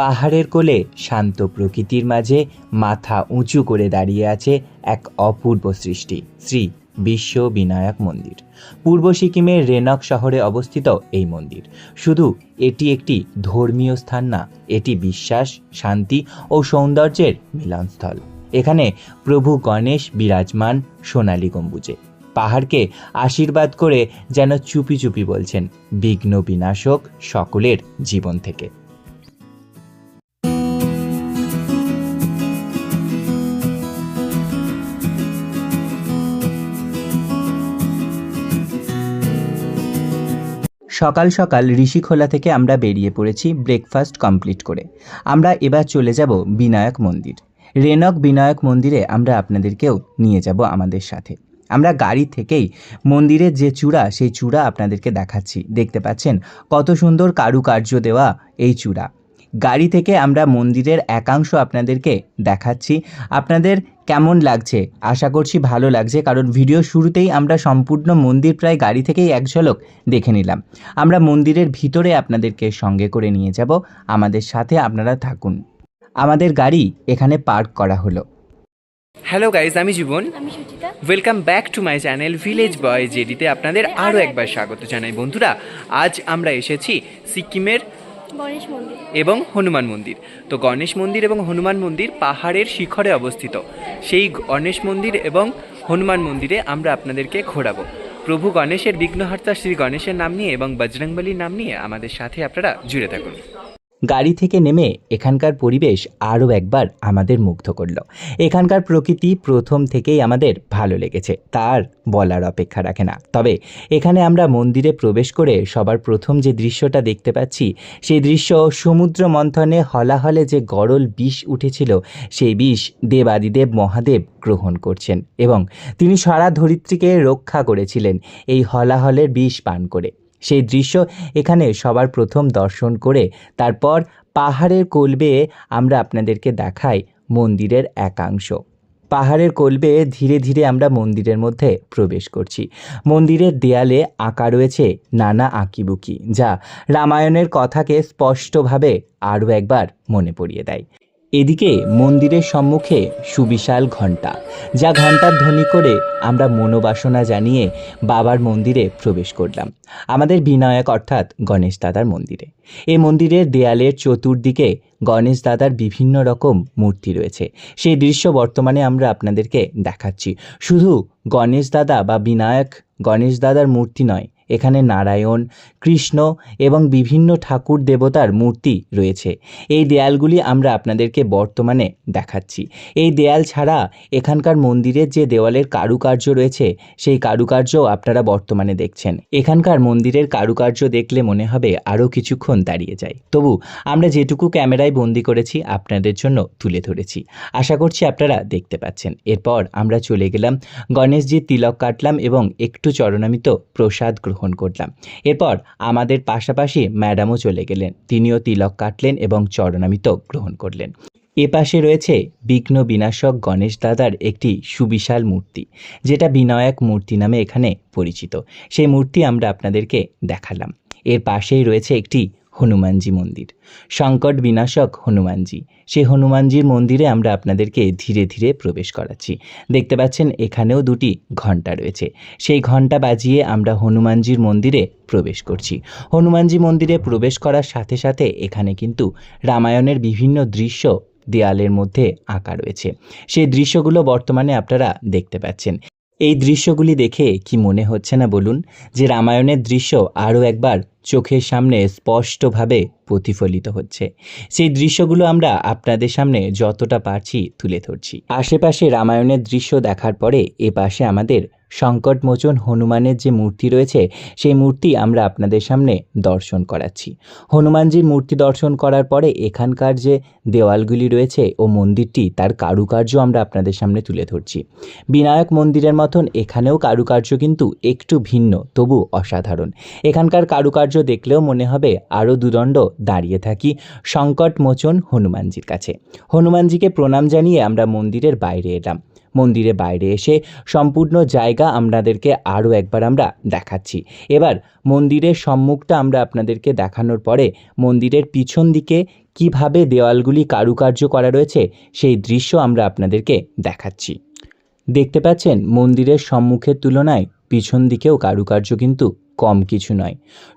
পাহাড়ের কোলে শান্ত প্রকৃতির মাঝে মাথা উঁচু করে দাঁড়িয়ে আছে এক অপূর্ব সৃষ্টি, শ্রী বিশ্ব বিনায়ক মন্দির। পূর্ব সিকিমের রেনক শহরে অবস্থিত এই মন্দির। শুধু এটি একটি ধর্মীয় স্থান না, এটি বিশ্বাস, শান্তি ও সৌন্দর্যের মিলনস্থল। এখানে প্রভু গণেশ বিরাজমান সোনালী গম্বুজে। পাহাড়কে আশীর্বাদ করে যেন চুপি চুপি বলছেন, বিঘ্ন বিনাশক সকলের জীবন থেকে। সকাল সকাল ঋষিখোলা থেকে আমরা বেরিয়ে পড়েছি ব্রেকফাস্ট কমপ্লিট করে। আমরা এবার চলে যাব বিনায়ক মন্দির। রেনক বিনায়ক মন্দিরে আমরা আপনাদেরকেও নিয়ে যাব আমাদের সাথে। আমরা গাড়ি থেকেই মন্দিরের যে চূড়া, সেই চূড়া আপনাদেরকে দেখাচ্ছি। দেখতে পাচ্ছেন কত সুন্দর কারুকার্য দেওয়া এই চূড়া। গাড়ি থেকে আমরা মন্দিরের একাংশ আপনাদেরকে দেখাচ্ছি। আপনাদের কেমন লাগছে? আশা করছি ভালো লাগছে কারণ ভিডিও শুরুতেই আমরা সম্পূর্ণ মন্দির প্রায় গাড়ি থেকেই এক ঝলক দেখে নিলাম। আমরা মন্দিরের ভিতরে আপনাদেরকে সঙ্গে করে নিয়ে যাব। আমাদের সাথে আপনারা থাকুন। আমাদের গাড়ি এখানে পার্ক করা হলো। হ্যালো গাইজ আমি Jibon. Welcome back to my channel village boy জেডিতে আপনাদের আরও একবার স্বাগত জানাই। বন্ধুরা আজ আমরা এসেছি সিকিমের এবং হনুমান মন্দির। তো গণেশ মন্দির এবং হনুমান মন্দির পাহাড়ের শিখরে অবস্থিত। সেই গণেশ মন্দির এবং হনুমান মন্দিরে আমরা আপনাদেরকে ঘোরাবো। প্রভু গণেশের বিঘ্নহর্তা শ্রী গণেশের নাম নিয়ে এবং বজরংবলীর নাম নিয়ে আমাদের সাথে আপনারা জুড়ে থাকুন। গাড়ি থেকে নেমে এখানকার পরিবেশ আরও একবার আমাদের মুগ্ধ করল। এখানকার প্রকৃতি প্রথম থেকেই আমাদের ভালো লেগেছে, তার বলার অপেক্ষা রাখে না। তবে এখানে আমরা মন্দিরে প্রবেশ করে সবার প্রথম যে দৃশ্যটা দেখতে পাচ্ছি, সেই দৃশ্য সমুদ্র মন্থনে হলাহলে যে গরল বিষ উঠেছিল, সেই বিষ দেবাদিদেব মহাদেব গ্রহণ করছেন এবং তিনি সারা ধরিত্রীকে রক্ষা করেছিলেন এই হলাহলের বিষ পান করে। সেই দৃশ্য এখানে সবার প্রথম দর্শন করে তারপর পাহাড়ের কোলবে আমরা আপনাদেরকে দেখাই মন্দিরের একাংশ। পাহাড়ের কোলবে ধীরে ধীরে আমরা মন্দিরের মধ্যে প্রবেশ করছি। মন্দিরের দেয়ালে আঁকা রয়েছে নানা আঁকিবুকি, যা রামায়ণের কথাকে স্পষ্টভাবে আরও একবার মনে পড়িয়ে দেয়। এদিকে মন্দিরের সম্মুখে সুবিশাল ঘণ্টা, যা ঘণ্টার ধ্বনি করে আমরা মনোবাসনা জানিয়ে বাবার মন্দিরে প্রবেশ করলাম। আমাদের বিনায়ক অর্থাৎ গণেশ দাদার মন্দিরে। এই মন্দিরের দেয়ালের চতুর্দিকে গণেশ দাদার বিভিন্ন রকম মূর্তি রয়েছে। সেই দৃশ্য বর্তমানে আমরা আপনাদেরকে দেখাচ্ছি। শুধু গণেশ দাদা বা বিনায়ক গণেশ দাদার মূর্তি নয় এখানে নারায়ণ, কৃষ্ণ এবং বিভিন্ন ঠাকুর দেবতার মূর্তি রয়েছে। এই দেয়ালগুলি আমরা আপনাদেরকে বর্তমানে দেখাচ্ছি। এই দেয়াল ছাড়া এখানকার মন্দিরের যে দেওয়ালের কারুকার্য রয়েছে, সেই কারুকার্য আপনারা বর্তমানে দেখছেন। এখানকার মন্দিরের কারুকার্য দেখলে মনে হবে আরও কিছুক্ষণ দাঁড়িয়ে যায়। তবু আমরা যেটুকু ক্যামেরায় বন্দি করেছি, আপনাদের জন্য তুলে ধরেছি। আশা করছি আপনারা দেখতে পাচ্ছেন। এরপর আমরা চলে গেলাম, গণেশজির তিলক কাটলাম এবং একটু চরণামিত প্রসাদ গ্রহণ করলাম। এরপর আমাদের পাশাপাশি ম্যাডামও চলে গেলেন। তিনিও তিলক কাটলেন এবং চরণামিত গ্রহণ করলেন। এ পাশে রয়েছে বিঘ্ন বিনাশক গণেশ দাদার একটি সুবিশাল মূর্তি, যেটা বিনায়ক মূর্তি নামে এখানে পরিচিত। সেই মূর্তি আমরা আপনাদেরকে দেখালাম। এর পাশেই রয়েছে একটি হনুমানজি মন্দির। সংকট বিনাশক হনুমানজি। সেই হনুমানজির মন্দিরে আমরা আপনাদেরকে ধীরে ধীরে প্রবেশ করাচ্ছি। দেখতে পাচ্ছেন, এখানেও দুটি ঘণ্টা রয়েছে। সেই ঘণ্টা বাজিয়ে আমরা হনুমানজির মন্দিরে প্রবেশ করছি। হনুমানজি মন্দিরে প্রবেশ করার সাথে সাথে এখানে কিন্তু রামায়ণের বিভিন্ন দৃশ্য দেয়ালের মধ্যে আঁকা রয়েছে। সেই দৃশ্যগুলো বর্তমানে আপনারা দেখতে পাচ্ছেন। এই দৃশ্যগুলি দেখে কি মনে হচ্ছে না বলুন, যে রামায়ণের দৃশ্য আরও একবার চোখের সামনে স্পষ্টভাবে প্রতিফলিত হচ্ছে। সেই দৃশ্যগুলো আমরা আপনাদের সামনে যতটা পারছি তুলে ধরছি। আশেপাশে রামায়ণের দৃশ্য দেখার পরে এ পাশে আমাদের সংকটমোচন হনুমানের যে মূর্তি রয়েছে, সেই মূর্তি আমরা আপনাদের সামনে দর্শন করাচ্ছি। হনুমানজির মূর্তি দর্শন করার পরে এখানকার যে দেওয়ালগুলি রয়েছে ও মন্দিরটি, তার কারুকার্য আমরা আপনাদের সামনে তুলে ধরছি। বিনায়ক মন্দিরের মতন এখানেও কারুকার্য কিন্তু একটু ভিন্ন, তবু অসাধারণ। এখানকার কারুকার্য দেখলেও মনে হবে আরও দুদণ্ড দাঁড়িয়ে থাকি। সংকটমোচন হনুমানজির কাছে। হনুমানজিকে প্রণাম জানিয়ে আমরা মন্দিরের বাইরে এলাম। মন্দিরে বাইরে এসে সম্পূর্ণ জায়গা আপনাদেরকে আরও একবার আমরা দেখাচ্ছি। এবার মন্দিরের সম্মুখটা আমরা আপনাদেরকে দেখানোর পরে মন্দিরের পিছন দিকে কীভাবে দেওয়ালগুলি কারুকার্য করা রয়েছে সেই দৃশ্য আমরা আপনাদেরকে দেখাচ্ছি। দেখতে পাচ্ছেন মন্দিরের সম্মুখের তুলনায় পিছন দিকেও কারুকার্য কিন্তু কম কিছু নয়।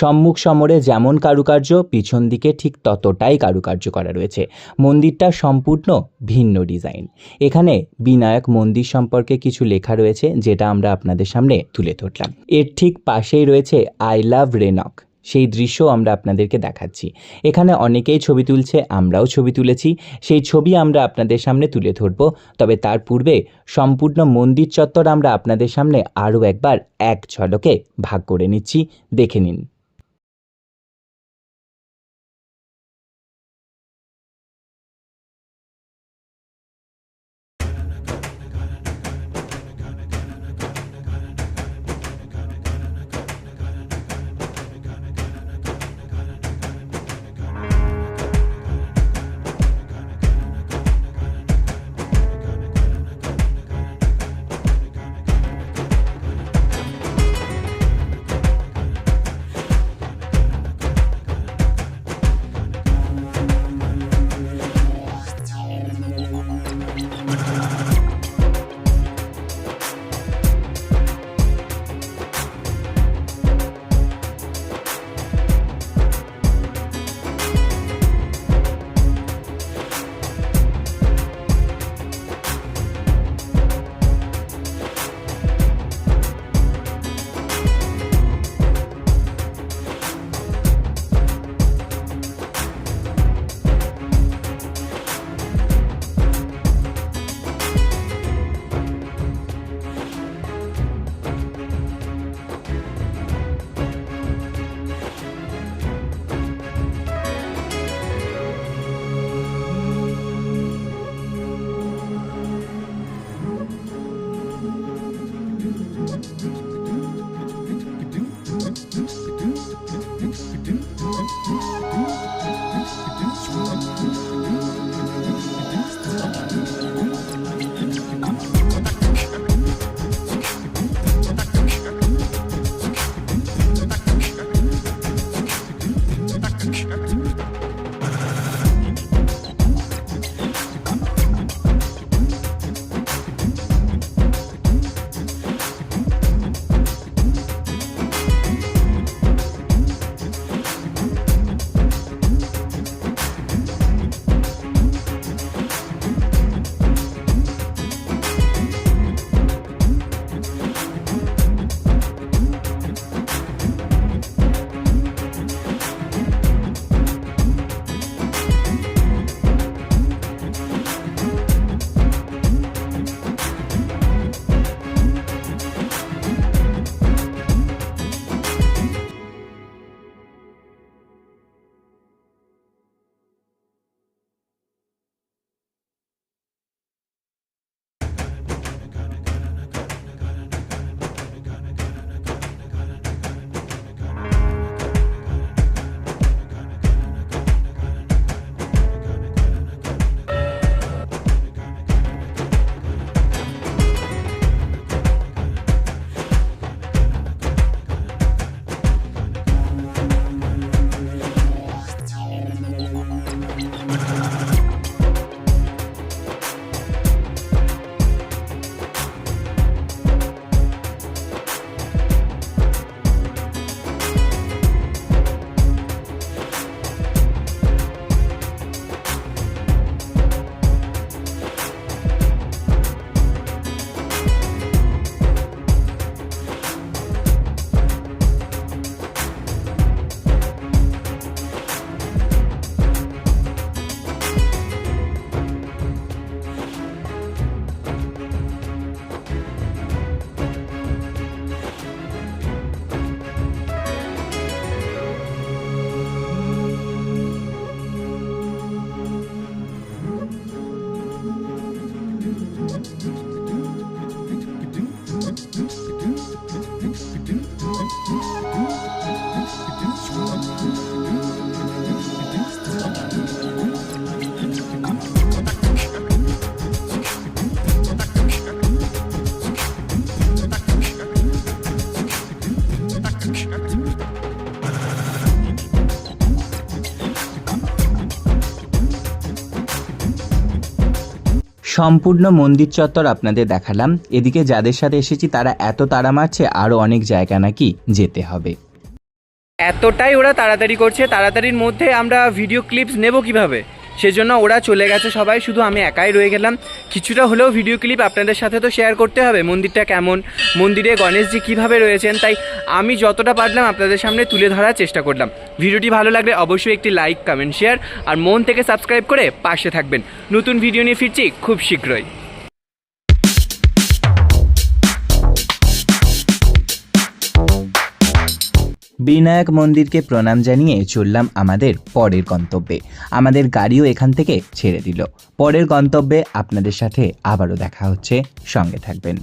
সম্মুখ সমরে যেমন কারুকার্য, পিছন দিকে ঠিক ততটাই কারুকার্য করা রয়েছে। মন্দিরটা সম্পূর্ণ ভিন্ন ডিজাইন। এখানে বিনায়ক মন্দির সম্পর্কে কিছু লেখা রয়েছে, যেটা আমরা আপনাদের সামনে তুলে ধরলাম। এর ঠিক পাশেই রয়েছে, আই লাভ রেনক সেই দৃশ্য আমরা আপনাদেরকে দেখাচ্ছি। এখানে অনেকেই ছবি তুলছে, আমরাও ছবি তুলেছি। সেই ছবি আমরা আপনাদের সামনে তুলে ধরব। তবে তার পূর্বে সম্পূর্ণ মন্দির চত্বর আমরা আপনাদের সামনে আরও একবার এক ঝলকে ভাগ করে নিচ্ছি। দেখে নিন। সম্পূর্ণ মন্দির চত্বর আপনাদের দেখালাম। এদিকে যাদের সাথে এসেছি, তারা এত তাড়া মারছে আরও অনেক জায়গা নাকি যেতে হবে। এতটাই ওরা তাড়াতাড়ি করছে, তাড়াতাড়ির মধ্যে আমরা ভিডিও ক্লিপস নেব কীভাবে? সেজন্য ওরা চলে গেছে সবাই, শুধু আমি একাই রয়ে গেলাম। কিছুটা হলেও ভিডিও ক্লিপ আপনাদের সাথে তো শেয়ার করতে হবে, মন্দিরটা কেমন? মন্দিরে গণেশজি কীভাবে রয়েছেন? তাই আমি যতটা পারলাম আপনাদের সামনে তুলে ধরার চেষ্টা করলাম। ভিডিওটি ভালো লাগলে অবশ্যই একটি লাইক কমেন্ট শেয়ার আর মন থেকে সাবস্ক্রাইব করে পাশে থাকবেন। নতুন ভিডিও নিয়ে ফিরছি খুব শীঘ্রই। বিনায়ক মন্দিরকে প্রণাম জানিয়ে চললাম আমাদের পরের গন্তব্যে। আমাদের গাড়িও এখান থেকে ছেড়ে দিল। পরের গন্তব্যে আপনাদের সাথে আবারও দেখা হচ্ছে। সঙ্গে থাকবেন।